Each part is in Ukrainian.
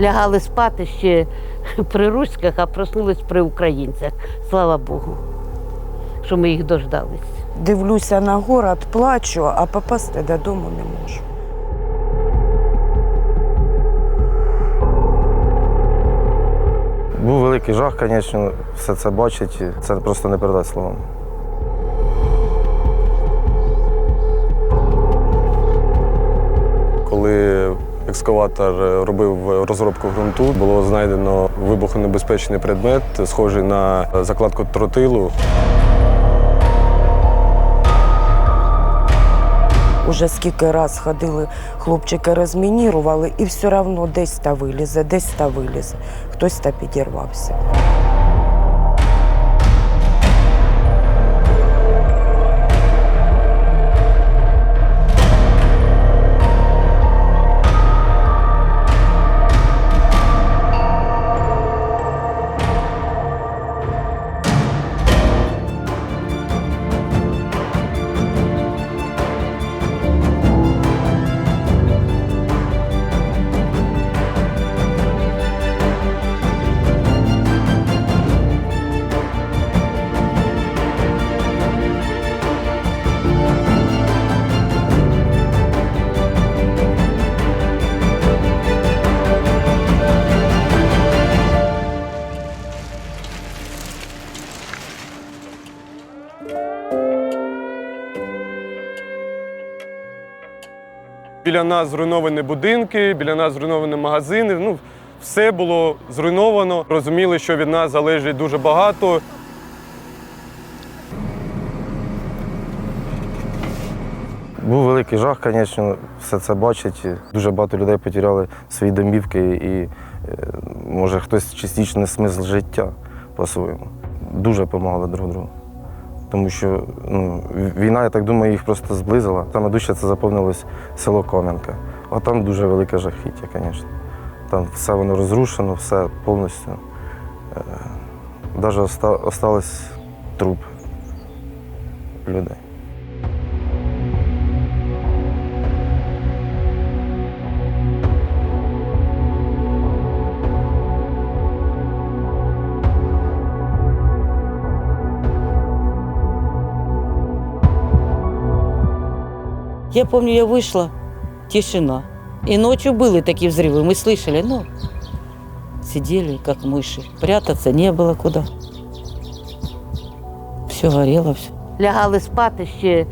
Лягали спати ще при руських, а проснулись при українцях. Слава Богу, що ми їх дождались. Дивлюся на город, плачу, а попасти додому не можу. Був великий жах, звісно, все це бачить, це просто не передати словами. Екскаватор робив розробку ґрунту, було знайдено вибухонебезпечний предмет, схожий на закладку тротилу. Уже скільки раз ходили, хлопчики розмінірували, і все одно десь та вилізе, десь та вилізе. Хтось та підірвався. Біля нас зруйновані будинки, біля нас зруйновані магазини. Ну, все було зруйновано. Розуміли, що від нас залежить дуже багато. Був великий жах, звісно, все це бачить. Дуже багато людей потеряли свої домівки і, е, може, хтось частично смисл життя по-своєму. Дуже допомагали друг другу. Тому що ну, війна, я так думаю, їх просто зблизила. Саме дужче це заповнилось село Кам'янка. А там дуже велике жахіття, звісно. Там все воно розрушено, все повністю. Навіть осталось труп людей. Я помню, я вышла, тишина. И ночью были такие взрывы, мы слышали, ну, сидели как мыши. Прятаться не было куда. Все горело, все. Лягали спати ще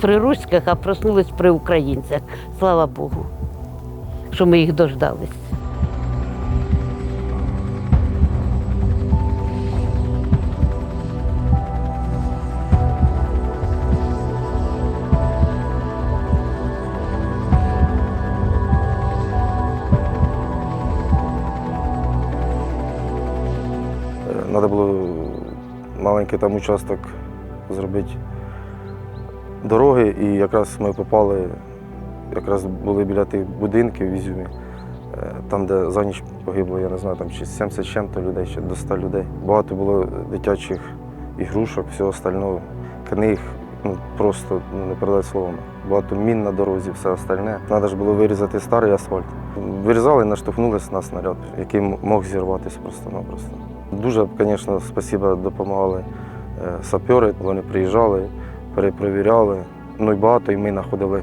при руських, а проснулись при українцях. Слава Богу, що ми їх дождались. Маленький там участок зробити дороги, і якраз ми попали, якраз були біля тих будинків в Ізюмі, е, там, де за ніч погибло, я не знаю, там чи 70 чим-то людей, чи до 100 людей. Багато було дитячих ігрушок, всього остального, книг, ну просто не передати словами. Багато мін на дорозі, все остальне. Треба ж було вирізати старий асфальт. Вирізали і наштовхнулися на снаряд, який мог зірватися просто-напросто. Дуже, звісно, спасибо, допомагали е, сапери. Вони приїжджали, перепровіряли. Ну і багато і ми знаходили.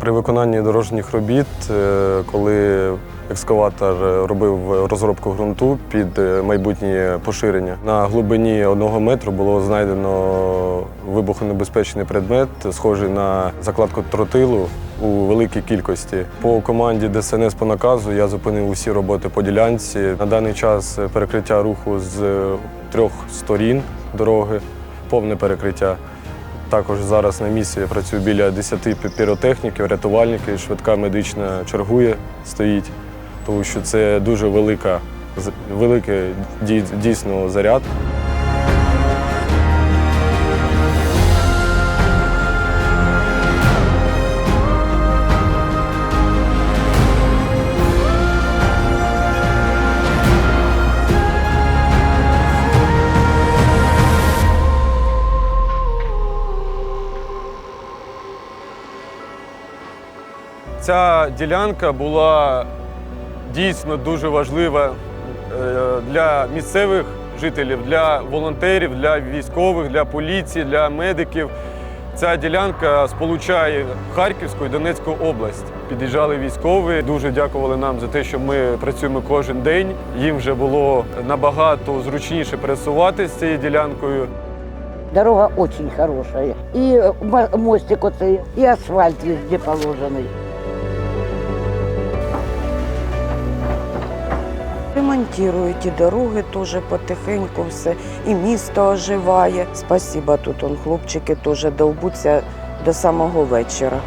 При виконанні дорожніх робіт, е, коли екскаватор робив розробку ґрунту під е, майбутнє поширення, на глибині одного метру було знайдено вибухонебезпечний предмет, схожий на закладку тротилу у великій кількості. По команді ДСНС по наказу я зупинив усі роботи по ділянці. На даний час перекриття руху з трьох сторін дороги, повне перекриття. Також зараз на місці я працюю біля 10 піротехніків, рятувальників, швидка медична чергує, стоїть, тому що це дуже велика, великий дій- дійсно заряд. Ця ділянка була дійсно дуже важлива е, для місцевих жителів, для волонтерів, для військових, для поліції, для медиків. Ця ділянка сполучає Харківську і Донецьку область. Під'їжджали військові, дуже дякували нам за те, що ми працюємо кожен день. Їм вже було набагато зручніше пересуватися цією ділянкою. Дорога хорошая. И э, мо- мостик оцей, и асфальт везде положенный. Ремонтують і дороги теж потихеньку все, і місто оживає. Спасіба, тут он хлопчики теж довбуться до самого вечора.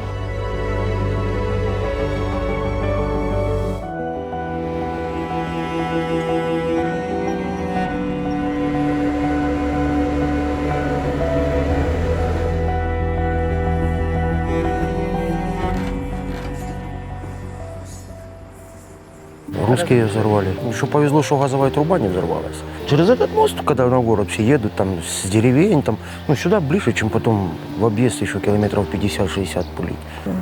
Русские взорвали. Еще повезло, что газовая труба не взорвалась. Через этот мост, когда на город все едут, там с деревень, там, ну, сюда ближе, чем потом в объезд еще километров 50-60 пулить.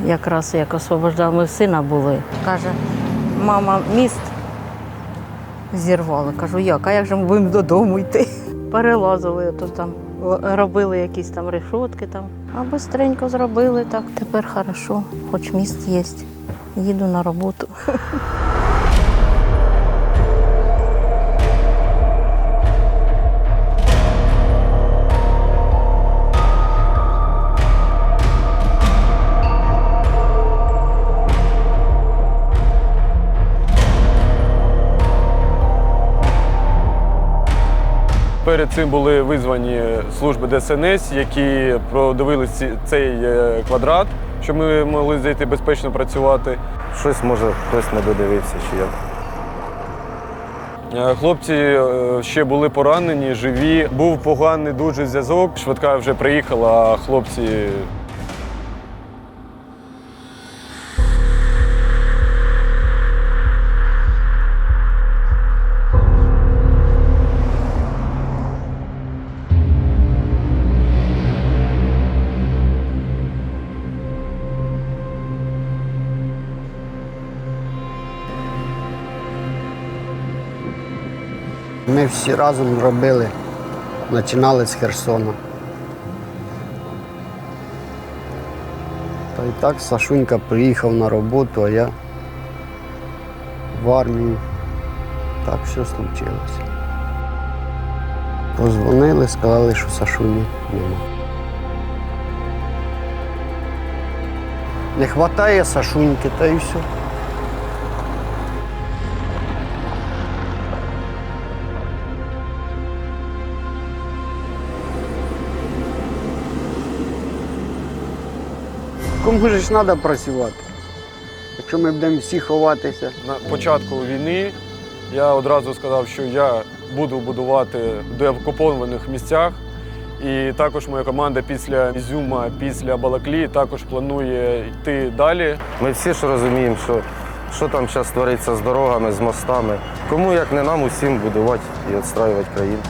Якраз як освобождав, ми сина були. Каже, мама, міст зірвали. Кажу, як? А як же ми будемо додому йти? Перелазили, то там робили якісь там решотки там. А бистренько зробили так. Тепер хорошо, хоч міст є. Їду на роботу. Перед цим були визвані служби ДСНС, які продивилися цей е, квадрат, щоб ми могли зайти безпечно працювати. Щось може хтось не додивився, чи як. Е, Хлопці е, ще були поранені, живі. Був поганий дуже зв'язок. Швидка вже приїхала, а хлопці Ми всі разом робили, починали з Херсона. Та й так Сашунька приїхав на роботу, а я в армію. Так все случилося. Позвонили, сказали, що Сашуні нема. Не вистачає Сашуньки, та й все. Кому ж треба працювати? Якщо ми будемо всі ховатися. на початку війни я одразу сказав, що я буду будувати в деокупованих місцях. І також моя команда після Ізюма, після Балаклії також планує йти далі. Ми всі ж розуміємо, що, що там зараз твориться з дорогами, з мостами. Кому як не нам усім будувати і відстраювати країну.